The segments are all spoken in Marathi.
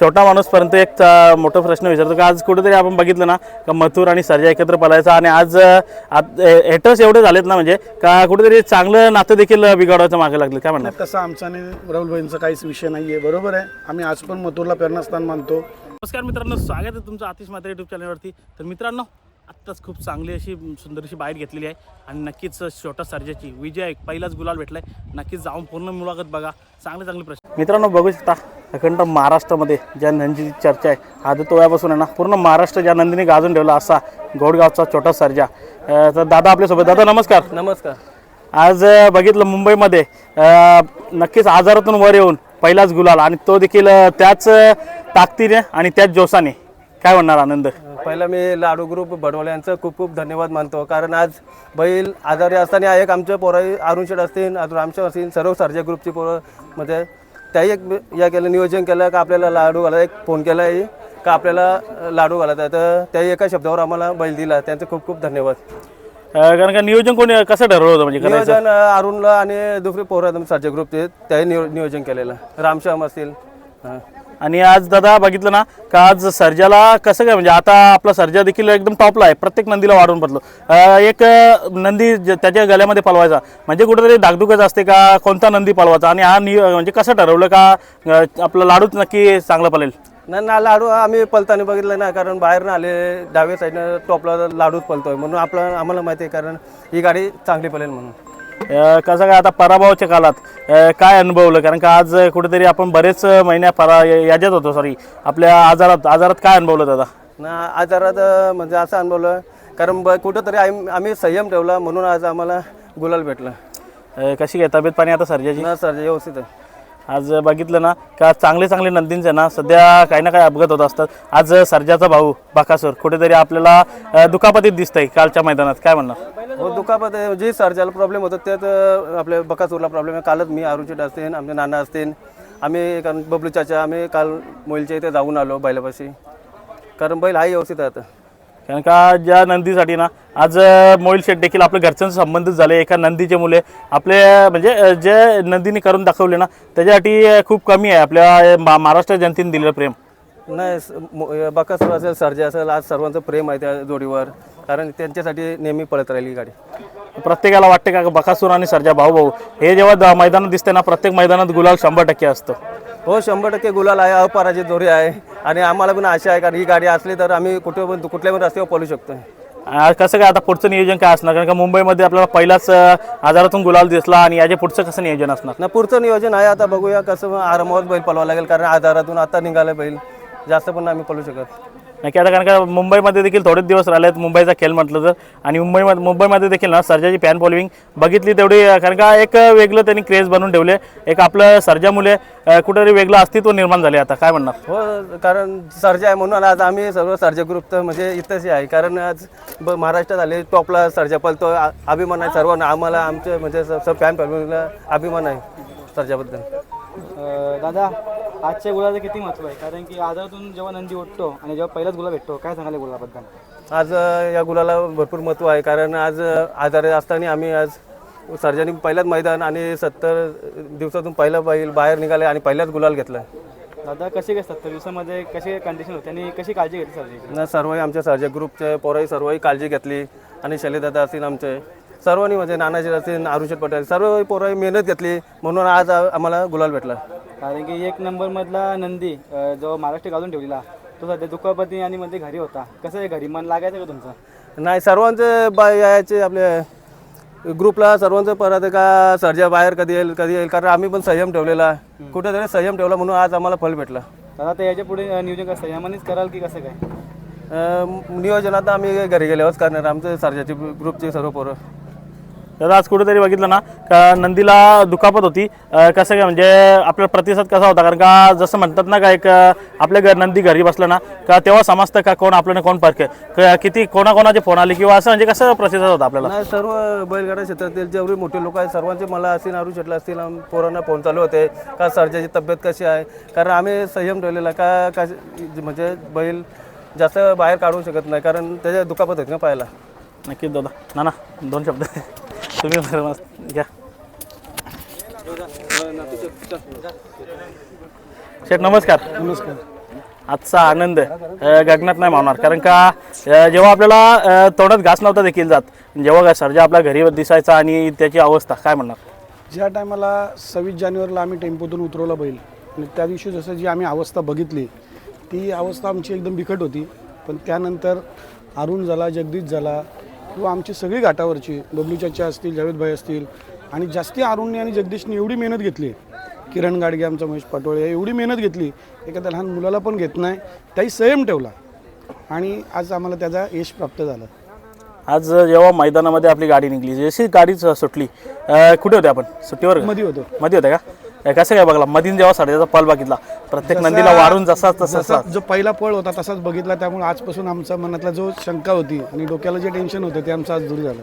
छोटा माणूसपर्यंत एक मोठा प्रश्न विचारतो का आज कुठेतरी आपण बघितलं ना का मथुर आणि सर्जा एकत्र पलायचा आणि आज हेटर्स एवढे झालेत ना म्हणजे का कुठेतरी चांगलं नातं देखील बिघडवायचं मागे लागलं काय म्हणणार? तसं आमचा आणि राहुलभाईंचा काहीच विषय नाही आहे बरोबर आहे. आम्ही आज पण मथुरला प्रेरणास्थान मानतो. नमस्कार मित्रांनो स्वागत आहे तुमचं आतिश मात्रा यूट्यूब चॅनलवरती तर मित्रांनो आत्ताच खूप चांगली अशी सुंदरशी बाईट घेतलेली आहे आणि नक्कीच छोटा सर्जाची विजय पहिलाच गुलाल भेटलाय. नक्कीच जाऊन पूर्ण मुलाखत बघा. चांगले चांगले प्रश्न. मित्रांनो बघू शकता. अखंड महाराष्ट्रामध्ये ज्या नंदीची चर्चा आहे आधी तोयापासून आहे ना पूर्ण महाराष्ट्र ज्या नंदीने गाजून ठेवला असा गोडगावचा छोटा सर्जा. तर दादा आपल्यासोबत. दादा नमस्कार. नमस्कार. आज बघितलं मुंबईमध्ये नक्कीच आजारातून वर येऊन पहिलाच गुलाल आणि तो देखील त्याच ताकदीने आणि त्याच जोशाने. काय म्हणणार आनंद? पहिला मी लाडू ग्रुप बडवले यांचं खूप खूप धन्यवाद मानतो. कारण आज बैल आजारी असताना एक आमच्या पोरं अरुण शेठ असतील अजून आमच्या असतील सर्व सर्जा ग्रुपची पोरं म्हणजे त्याही एक या केलं नियोजन केलं का आपल्याला लाडू घाला एक फोन केला आहे का आपल्याला लाडू घालायचा तर त्याही एका शब्दावर आम्हाला बैल दिला. त्यांचं खूप खूप धन्यवाद. कारण का नियोजन कोणी कसं ठरवलं होतं म्हणजे करायचं? नियोजन अरुणला आणि दुसरे पोरं आहेत ग्रुपचे त्याही नियो नियोजन केलेलं. रामश्याम असतील हां आणि आज दादा बघितलं ना का आज सर्जाला कसं काय म्हणजे आता आपला सर्जा देखील एकदम टॉपला आहे. प्रत्येक नंदीला वाढवून पडलो एक नंदी ज- त्याच्या गळ्यामध्ये पळवायचा. म्हणजे कुठेतरी डागडुगच असते का कोणता नंदी पळवायचा? आणि हा नि म्हणजे कसं ठरवलं का आपलं लाडूच नक्की चांगलं पळेल? नाही ना लाडू आम्ही पलताना बघितलं ना कारण बाहेरनं आले डाव्या साईडनं टॉपला लाडूच पलतोय म्हणून आपलं आम्हाला माहिती आहे कारण ही गाडी चांगली पळेल म्हणून. कसं काय आता पराभवाच्या काळात काय अनुभवलं? कारण का आज कुठेतरी आपण बरेच महिन्या परा याच्यात होतो सॉरी आपल्या आजारात आजारात काय अनुभवलं दादा? ना आजारात म्हणजे असं अनुभवलं कारण ब कुठंतरी आम- आम्ही संयम ठेवला म्हणून आज आम्हाला गुलाल भेटला. कशी काय? तब्येत पाणी आता सर्जाची? ना सर व्यवस्थित आहे. आज बघितलं ना का चांगले चांगले नंदींचे ना सध्या काही ना काही अपघात होत असतात. आज सर्जाचा भाऊ बाकासूर कुठेतरी आपल्याला दुखापतीत दिसतंय कालच्या मैदानात. काय म्हणणार? हो दुखापत आहे. जे सर्जाला प्रॉब्लेम होतो त्यात आपल्या बकासूरला प्रॉब्लेम आहे. कालच मी अरुचिट असतील आमचे नाना असतील आम्ही कारण बबलू चाचा आम्ही काल मोईलच्या इथे जाऊन आलो बैलापाशी. कारण बैल हाही व्यवस्थित आहे आता कारण का ज्या नंदीसाठी ना आज अ, मोहिल शेठ देखील आपल्या घरच्यांचं संबंधित झाले एका नंदीचे मुले. आपले म्हणजे जे नंदीने करून दाखवले ना त्याच्यासाठी खूप कमी आहे. आपल्या मा- महाराष्ट्र जनतेने दिलेलं प्रेम. नाही बकासूर असेल सर्जा असेल आज सर्वांचं प्रेम आहे त्या जोडीवर. कारण त्यांच्यासाठी नेहमी पळत राहिली गाडी. प्रत्येकाला वाटते का बकासूर आणि सर्जा भाऊ भाऊ हे जेव्हा द- मैदानात दिसते ना प्रत्येक मैदानात गुलाल शंभर टक्के असतो. हो शंभर टक्के गुलाल आहे अपराजित जोडी आहे. आणि आम्हाला पण आशा आहे कारण ही गाडी असली तर आम्ही कुठे पण कुठल्या पण रस्त्यावर पळू शकतो. आ, कसं काय आता पुढचं नियोजन काय असणार? कारण का मुंबईमध्ये आपल्याला पहिलाच अ, आजारातून गुलाल दिसला आणि याच्या पुढचं कसं नियोजन असणार? ना पुढचं नियोजन आहे. आता बघूया कसं आरामावर बैल पळवावं लागेल कारण आधारातून आता निघालं बैल. जास्त पण आम्ही पळू शकत. नक्की आता कारण का मुंबईमध्ये देखील थोडेच दिवस राहिले आहेत मुंबईचा खेळ म्हटलं तर. आणि मुंबईमध्ये मुंबईमध्ये देखील ना सर्जाची फॅन फॉलोविंग बघितली तेवढी कारण का एक वेगळं त्यांनी क्रेज बनवून ठेवले. एक आपलं सर्जामुळे कुठेतरी वेगळं अस्तित्व निर्माण झाले आता. काय म्हणणार? हो कारण सर्जा आहे म्हणून आज आम्ही सर्व सर्जा ग्रुप तर म्हणजे इथंच आहे. कारण आज ब महाराष्ट्रात आले टॉपला सर्जा पळतो. अभिमान आहे सर्वांना. आम्हाला आमचे म्हणजे फॅन फॅमिलीला अभिमान आहे सर्जाबद्दल. दादा आजच्या गुलाचं किती महत्त्व आहे? कारण की आजारातून जेव्हा नंदी उठतो आणि जेव्हा पहिलाच गुलाब भेटतो काय सांगाल या गुलाबद्दल आज या गुलाला भरपूर महत्त्व आहे. कारण आज आजारी असताना आम्ही आज सर्जानी पहिल्याच मैदान आणि सत्तर दिवसातून पहिला बैल बाहेर निघाले आणि पहिल्याच गुलाल घेतला. दादा कसे काय सत्तर दिवसामध्ये कसे कंडिशन होते आणि कशी काळजी घेतली सर्जाची? न सर्वही आमच्या सर्जा ग्रुपचे पोरही सर्वही काळजी घेतली. आणि शैलेदादा असतील आमचे. सर्वांनी म्हणजे नानाजी असतील आरुषद पटेल सर्व पोरही मेहनत घेतली. म्हणून आज आम्हाला गुलाल भेटला. कारण की एक नंबरमधला नंदी अ, जो महाराष्ट्र घालून ठेवलेला तो सध्या दुखापती आणि मध्ये घरी होता. कसं आहे घरी? मन लागायचं का तुमचं? नाही सर्वांचे बा याचे आपले ग्रुपला सर्वांचं परत का सर्जा बाहेर कधी येईल कधी येईल कारण आम्ही पण संयम ठेवलेला. कुठेतरी संयम ठेवला म्हणून आज आम्हाला फल भेटला. दादा तर याच्यापुढे अ, नियोजन कसं यामध्येच कराल की कसं काय? अं, नियोजनात आम्ही घरी गेल्यावरच करणार आमचे सर्जाचे ग्रुपचे सर्व पोरं. दादा आज कुठेतरी बघितलं ना का नंदीला दुखापत होती. कसं काय म्हणजे आपला प्रतिसाद कसा होता? कारण का जसं म्हणतात ना का एक आपल्या घर नंदी घरी बसलं ना का तेव्हा समजतं का कोण आपल्याला कोण परके क- किती कोणाकोणाचे फोन आले किंवा असं म्हणजे कसं प्रतिसाद होता आपल्याला? सर्व बैलगाडा क्षेत्रातील जेवढे मोठे लोक आहेत सर्वांचे मला असतील नारू शेटला असतील पोरांना फोन चालू होते का सर्जाची तब्येत कशी आहे? कारण आम्ही संयम ठेवलेला का म्हणजे बैल जास्त बाहेर काढू शकत नाही कारण त्याच्या दुखापत आहेत ना पाहायला. नक्कीच दादा. ना ना दोन शब्द. तुम्ही बरं मस्त घ्या. शेठ नमस्कार. नमस्कार. आजचा आनंद गगनात नाही मावणार. कारण का जेव्हा आपल्याला तोंडात घास नव्हता देखील जात जेव्हा का सर्जा आपल्या घरी दिसायचा आणि त्याची अवस्था काय म्हणणार? ज्या टायमाला सव्वीस जानेवारीला आम्ही टेम्पोतून उतरवला बैल आणि त्या दिवशी जसं जी आम्ही अवस्था बघितली ती अवस्था आमची एकदम बिकट होती. पण त्यानंतर अरुण झाला जगदीश झाला किंवा आमची सगळी घाटावरची बबलू चाचा असतील जावेदभाई असतील आणि जास्ती अरुणने आणि जगदीशने एवढी मेहनत घेतली किरण गाडगे आमचा महेश पाटोळे एवढी मेहनत घेतली एखाद्या लहान मुलाला पण घेत नाही त्याही संयम ठेवला. आणि आज आम्हाला त्याचा यश प्राप्त झालं. आज जेव्हा मैदानामध्ये आपली गाडी निघली जशी गाडी सुटली कुठे होते आपण? सुट्टीवर? मध्ये होतो. मध्ये होते का? अ, कसं काय बघला मधीन जेव्हा साडेचा पल बघितला. प्रत्येक नंदीला वारून जसा तसा जसा जो पहिला पळ होता तसाच बघितला त्यामुळे आजपासून आमचा मनातला जो शंका होती आणि डोक्याला जे टेन्शन होतं ते आमचं आज दूर झालं.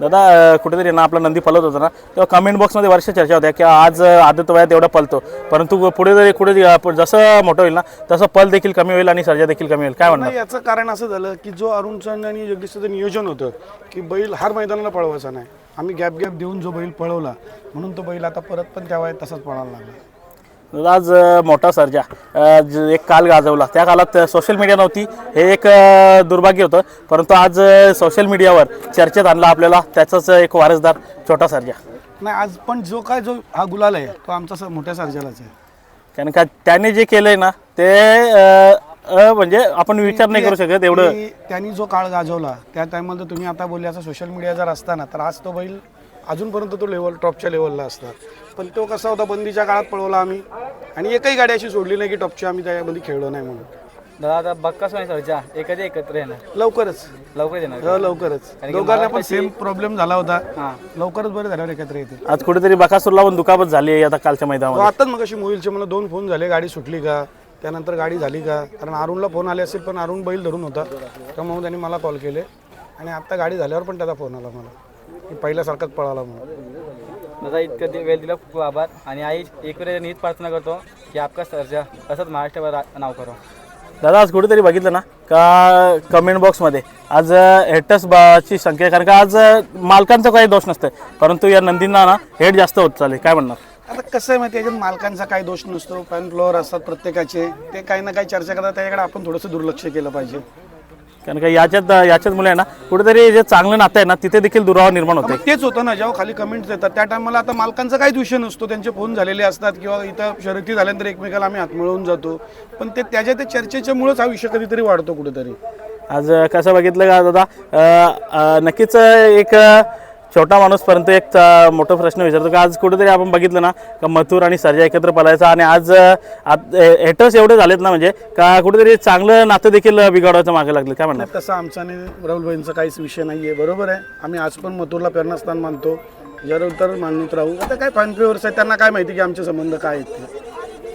दादा अ, कुठेतरी ना आपला नंदी पलत होता ना तेव्हा कमेंट बॉक्समध्ये वर्ष चर्चा होत्या की आज अ, आदत वयात एवढा पलतो परंतु पुढे जरी कुठे जसं मोठं होईल ना तसं पल देखील कमी होईल आणि सर्जा देखील कमी होईल. काय म्हणणार? नाही याचं कारण असं झालं की जो अरुण चंद आणि जगदीशचं नियोजन होतं की बैल हर मैदानाला पळवायचा नाही. आम्ही गॅप गॅप देऊन जो बैल पळवला म्हणून तो बैल आता परत पण त्या वयात तसाच पळायला लागला. आज मोठा सर्जा ज- एक काल गाजवला. त्या काळात सोशल मीडिया नव्हती हे एक अ, दुर्भाग्य होतं परंतु आज सोशल मीडियावर चर्चेत आणला आपल्याला त्याचाच एक वारसदार छोटा सर्जा. नाही आज पण जो काय जो हा गुलाल आहे तो आमचा स- मोठ्या सर्जालाच आहे. कारण का त्याने जे केलंय ना ते अ, म्हणजे आपण विचार नाही करू शकत एवढं. की त्यांनी जो काळ गाजवला त्या टायमाला जर तुम्ही आता बोलले असं सोशल मीडिया जर असताना तर आज तो बैल अजूनपर्यंत तो लेवल टॉपच्या लेवलला असता पण तो कसा होता बंदीच्या काळात पळवला आम्ही आणि एकही गाडी अशी सोडली नाही की टॉपची आम्ही त्यामध्ये खेळलो नाही म्हणून. दादा आता बक्का सोनी सरजा एखादी एकत्र येणार लवकरच. लवकर येणार हो, लवकरच. दोघांना पण सेम प्रॉब्लेम झाला होता. हां. लवकरच बरं झाल्यावर एकत्र येते आज कुठेतरी बकासूरला पण दुखापत झाली आहे आता कालच्या तो मैदानामध्ये आताच मग अशी मोबाईलचे मला दोन फोन झाले गाडी सुटली का? त्यानंतर गाडी झाली का? कारण अरुणला फोन आले असेल पण अरुण बैल धरून होता. त्यामुळे त्यांनी मला कॉल केले. आणि आत्ता गाडी झाल्यावर पण त्याचा फोन आला मला. की पहिल्यासारखाच पळाला म्हणून. दादा इतकं दि- वेळ दिला खूप खूप आभार. आणि आई एक वेळ नीट प्रार्थना करतो की आपका सर्जा असंच महाराष्ट्रभर रा- नाव करो. दादा आज कुठेतरी बघितलं ना? का कमेंट बॉक्समध्ये आज हेटस बाची संख्या कारण का आज अ, मालकांचा काही दोष नसतं परंतु या नंदींना ना हेट जास्त होत चालेल. काय म्हणणार? आता कसं आहे माहिती याच्यात मालकांचा काही दोष नसतो फॅन फ्लोअर असतात प्रत्येकाचे. ते काही ना काही चर्चा करतात त्याच्याकडे आपण थोडंसं दुर्लक्ष केलं पाहिजे. कारण का याच्यात याच्यात मुले आहे ना कुठेतरी जे चांगलं नातं आहे ना तिथे देखील दुरावा निर्माण होते. मग तेच होतं ना जेव्हा खाली कमेंट्स येतात त्या टायमाला आता मालकांचा काहीच विषय नसतो. त्यांचे फोन झालेले असतात किंवा इथं शर्यती झाल्यानंतर एकमेकाला आम्ही हात मिळवून जातो. पण ते त्याच्या त्या चर्चेच्यामुळेच हा विषय कधीतरी वाढतो कुठेतरी. आज कसं बघितलं का दादा? अ, अ, नक्कीच एक छोटा माणूसपर्यंत एक मोठा प्रश्न विचारतो की आज कुठेतरी आपण बघितलं ना का मथुर आणि सर्जा एकत्र पळायचा आणि आज हेटर्स एवढे झालेत ना म्हणजे का कुठेतरी चांगलं नातं देखील बिघडवायचं मागे लागलं काय म्हणणार? तसं आमचा आणि राहुलभाईंचा काहीच विषय नाही आहे बरोबर आहे. आम्ही आज पण मथुरला प्रेरणास्थान मानतो. जर तर मानत राहू आता काय फॅन फेवर्स आहेत त्यांना काय माहिती की आमचे संबंध काय आहेत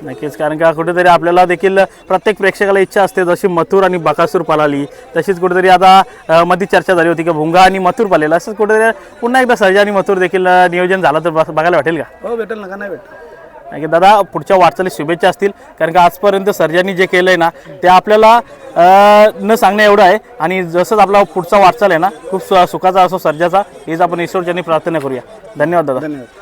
नक्कीच. कारण का कुठेतरी आपल्याला देखील प्रत्येक प्रेक्षकाला इच्छा असते जशी मथुर आणि बकासूर पळाली तशीच कुठेतरी आता मध्ये चर्चा झाली होती की भुंगा आणि मथुर पळालेला असंच कुठेतरी पुन्हा एकदा सर्जा आणि मथुर देखील नियोजन झालं तर बघायला वाटेल का? हो भेटेल नका नाही भेटेल? नाही की दादा पुढच्या वाटचाली शुभेच्छा असतील. कारण का आजपर्यंत सर्जांनी जे केलं आहे ना ते आपल्याला न सांगणं एवढं आहे. आणि जसंच आपला पुढचा वाटचाल आहे ना खूप सुखाचा असो सर्जाचा हीच आपण ईश्वरच्यांनी प्रार्थना करूया. धन्यवाद दादा. धन्यवाद.